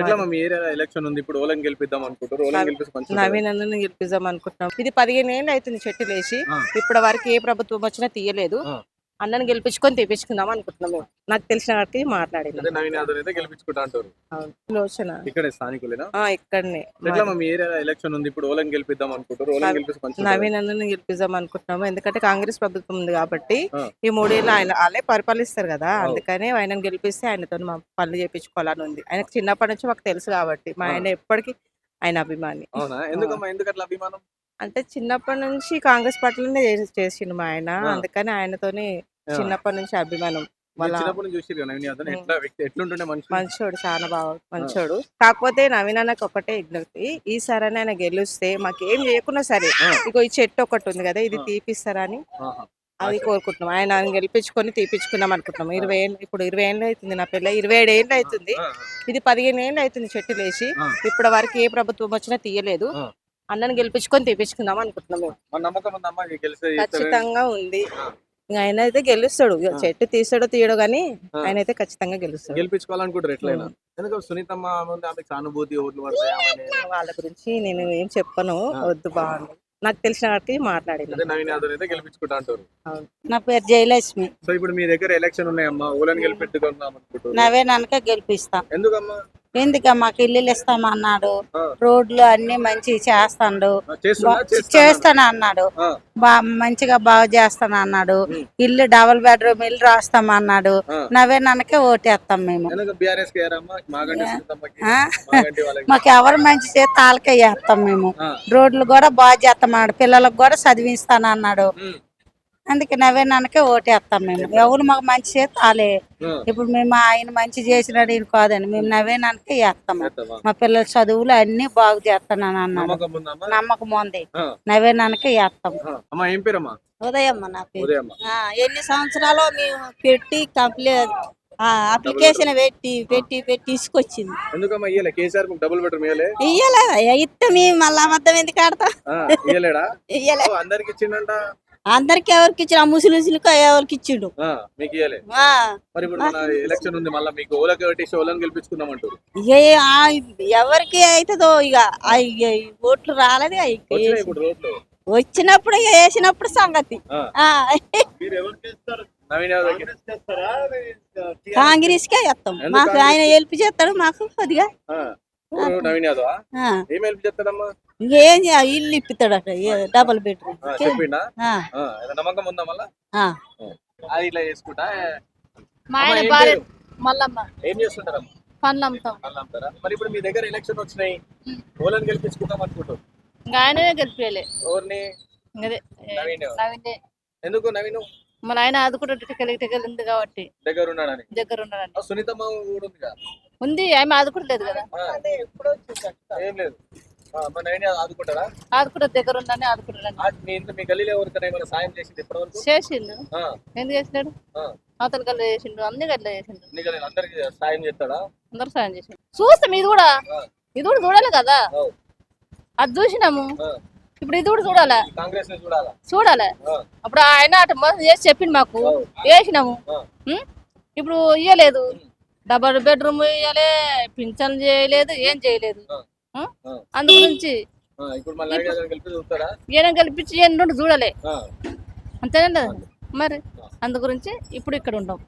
ఎట్లా మీ area election ఉంది? ఇప్పుడు ఓలను గెలిపిద్దాం అనుకుంటారు. ఓలను గెలిపిస్తే నవీన్ అన్నని గెలిపిద్దాం అనుకుంటున్నాం. ఇది పదిహేను ఏళ్ళు అవుతుంది చెట్టు లేచి. ఇప్పటి వరకు ఏ ప్రభుత్వం వచ్చినా తీయలేదు. అన్నని గెలిపించుకొని తెప్పించుకుందాం అనుకుంటున్నాం మేము నాకు తెలిసిన వారికి మాట్లాడినాం అదే నవీన్ యాదవ్ అయితే గెలిపించుకుంటా అంటారు అవును. లోచన ఇక్కడే స్థానికులేనా ఆ, ఇక్కడనే ఎట్లా మాది. మీ ఏరియా ఎలక్షన్ ఉంది ఇప్పుడు ఓలను గెలిపిద్దాం అనుకుంటారు నవీన్ అన్నని గెలిపిద్దాం అనుకుంటున్నాము ఎందుకంటే కాంగ్రెస్ ప్రభుత్వం ఉంది కాబట్టి. ఈ మూడేళ్ళు ఆయన వాళ్ళే పరిపాలిస్తారు కదా. అందుకని ఆయనను గెలిపిస్తే ఆయనతో మా పనులు చేయించుకోవాలని ఉంది ఆయనకు చిన్నప్పటి నుంచి మాకు తెలుసు కాబట్టి మా. ఆయన ఎప్పటికీ ఆయన అభిమాని అవునా ఎందుకమ్మా ఎందుకు అట్లా అభిమానం అంటే చిన్నప్పటి నుంచి కాంగ్రెస్ పార్టీలోనే చేసి- చేసిండు మా ఆయన. అందుకని ఆయనతోని. చిన్నప్పటి నుంచి అభిమానం. మంచోడు చాలా బాగా మంచోడు. కాకపోతే నవీన్ అన్నకు ఒకటే విజ్ఞప్తి ఈసారి ఆయన గెలిస్తే మాకు ఏం చేయకున్నా సరే. ఇగో ఈ చెట్టు ఒకటి ఉంది కదా ఇది ఆ. తీపిస్తారని ఆహా. అది. కోరుకుంటున్నాం. ఆయన గెలిపించుకొని తీపించుకుందాం అనుకుంటున్నాం. ఇరవై ఏళ్ళు ఇప్పుడు ఇరవై ఏళ్ళు అవుతుంది నా పిల్ల ఇరవై ఏడు ఏళ్ళు అవుతుంది. ఇది పదిహేను ఏళ్ళు అవుతుంది చెట్టు లేచి. ఇప్పటి వరకు ఏ ప్రభుత్వం వచ్చినా తీయలేదు. అన్నని గెలిపించుకొని తీపించుకుందాం అనుకుంటున్నాం మేము. మన నమ్మకం ఉందమ్మా గెలిస్తే ఖచ్చితంగా ఉంది. ఇంక ఆయన అయితే గెలుస్తాడు. ఇక. చెట్టు తీసాడో తీయడో గానీ ఆ. ఆయన అయితే ఖచ్చితంగా గెలుస్తాడు. గెలిపించుకోవాలనుకుంటారు ఎట్లయినా. ఎందుకంటే సునీతమ్మ ఉంది ఆమెకు సానుభూతి ఓట్లు పడతాయి ఆమెని. వాళ్ళ గురించి నేను ఏం చెప్పను. వద్దు బాగుంది నాకు తెలిసిన వాటికి మాట్లాడిన. అదే నవీన్ యాదవ్ అయితే గెలిపించుకుంటా అంటారు. నా పేరు జయలక్ష్మి. సో ఇప్పుడు మీ దగ్గర ఎలక్షన్ ఉన్నాయమ్మా. ఓలను గెలిపెట్టుకుందాం అనుకుంటారు నవేనానికే గెలిపిస్తాం. ఎందుకమ్మా? ఎందుక మాకు ఇల్లులు ఇస్తామన్నాడు. రోడ్లు అన్ని మంచి చేస్తాడు చేస్తానా? అన్నాడు. బా మంచిగా బాగా చేస్తాను అన్నాడు. ఇల్లు డబుల్ బెడ్రూమ్ ఇల్లు రాస్తామన్నాడు ఆ. నవేనానికే ఓటేస్తాం మేము మాకు ఎవరు మంచి చేస్తే వాళ్ళకే వేస్తాం మేము. రోడ్లు కూడా బాగా చేస్తామన్నాడు పిల్లలకు కూడా చదివిస్తాను అన్నాడు. అందుకే నవేనానికే ఓటేస్తాం మేము. ఎవరు మాకు మంచి చేస్తే వాళ్ళే. ఇప్పుడు మేము ఆయన మంచి చేసినాడు ఇది కాదండి మేము నవ్వేనానికి వేస్తాము చేస్తావా? మా పిల్లల చదువులు అన్ని బాగు చేస్తానని అన్నాడు. నమ్మకం ఉంది ఆ, నవ్వేనానికి వేస్తాం ఆ. అమ్మా ఏం పేరమ్మా? ఉదయం నా పేరు. ఉదయమ్మ. ఎన్ని సంవత్సరాలు మేము పెట్టి కంప్లీట్ అప్లికేషన్ పెట్టి పెట్టి పెట్టి తీసుకొచ్చింది. ఎందుకమ్మా ఇయ్యలే? కేసీఆర్కు డబుల్ బెడ్రూమ్ ఇయ్యలే? ఇయ్యలే ఇస్తే మేము మళ్ళీ అబద్ధం ఎందుకు ఆడతాం? ఇయ్యలేడా? అందరికి ఇచ్చిండంట. అందరికి ఎవరికి ఇచ్చిన ముసలిసులకు ఎవరికి ఇచ్చిండు? ఆ, మీకు ఇయ్యలే. ఆ, మరి ఇప్పుడు మన ఎలక్షన్ ఉంది మళ్ళీ మీకు ఓలకి కట్టేసి ఓలను గెలిపించుకుందాం అంటారు ఏ ఆ, ఎవరికి అవుతుందో ఇక ఓట్లు రాలేదు ఇప్పుడు రోడ్లు. వచ్చినప్పుడు ఇక వేసినప్పుడు సంగతి. కాంగ్రెస్ కే వేస్తాం మాకు? ఆయన హెల్ప్ చేస్తాడు మాకు కొద్దిగా. నవీన్ యాదవ్? ఏం హెల్ప్ చేస్తాడమ్మా? ఇల్లు ఇప్పుతాడు అట డబల్ బెడ్రూమ్ ఆ, చెప్పిండా? నమ్మకం ఉందా మళ్ళా. అది ఇట్లా చేసుకుంటా మా ఆయన ఏం భార్య పేరు? మల్లమ్మ. ఏం చేస్తుంటారమ్మా? పనులు అమ్ముతాం వాళ్ళు అమ్ముతారా? మరి ఇప్పుడు మీ దగ్గర ఎలక్షన్ వచ్చినాయి. ఓలను గెలిపించుకుందాం అనుకుంటారు ఇంకా గెలిపేయలే. నవీనే. ఎందుకు నవీన్? మన ఆయన ఆదుకుంటే టికెల్ టికెల్ ఉంది కాబట్టి. దగ్గర ఉన్నాడని దగ్గర ఉన్నాడని సునీతమ్మ కూడా ఉంది కదా ఉంది ఆమె ఆదుకుంటలేదు కదా. ఏం లేదు. ఆ, మన నవీన్ యాదవ్ ఆదుకుంటారా ఆదుకుంటే దగ్గర ఉందని ఆదుకుంటాడని ఆ, మీ ఇంట్లో మీ గల్లీలో ఎవరికైనా ఏమైనా సాయం చేసింది ఇప్పటివరకు? చేసిండు. ఆ, ఎందుకు చేసినాడు? ఆ. అవతల గల్ల చేసిండు అన్ని గల్ల చేసిండు. నీ గల్లీలో అందరికి సాయం చేస్తాడా? అందరు సాయం చేసిండు. చూస్తాం ఇది కూడా ఆ. ఇది కూడా చూడాలి కదా. అవు. అది చూసినాము. ఆ, ఇప్పుడు ఇది కూడా చూడాలి? కాంగ్రెస్ని చూడాలా? చూడాలి? ఆ, అప్పుడు ఆయన అటు మోసం చేసి చెప్పిండు మాకు. అవు. వేసినాము. ఆ. ఉం? ఇప్పుడు ఇయ్యలేదు. డబల్ బెడ్రూమ్ ఇయ్యలే పింఛన్ చేయలేదు ఏం చేయలేదు. అందు గురించి ఈయన కల్పించి నుండి చూడలే. అంతేనండి? మరి అందు గురించి ఇప్పుడు ఇక్కడ ఉంటాం.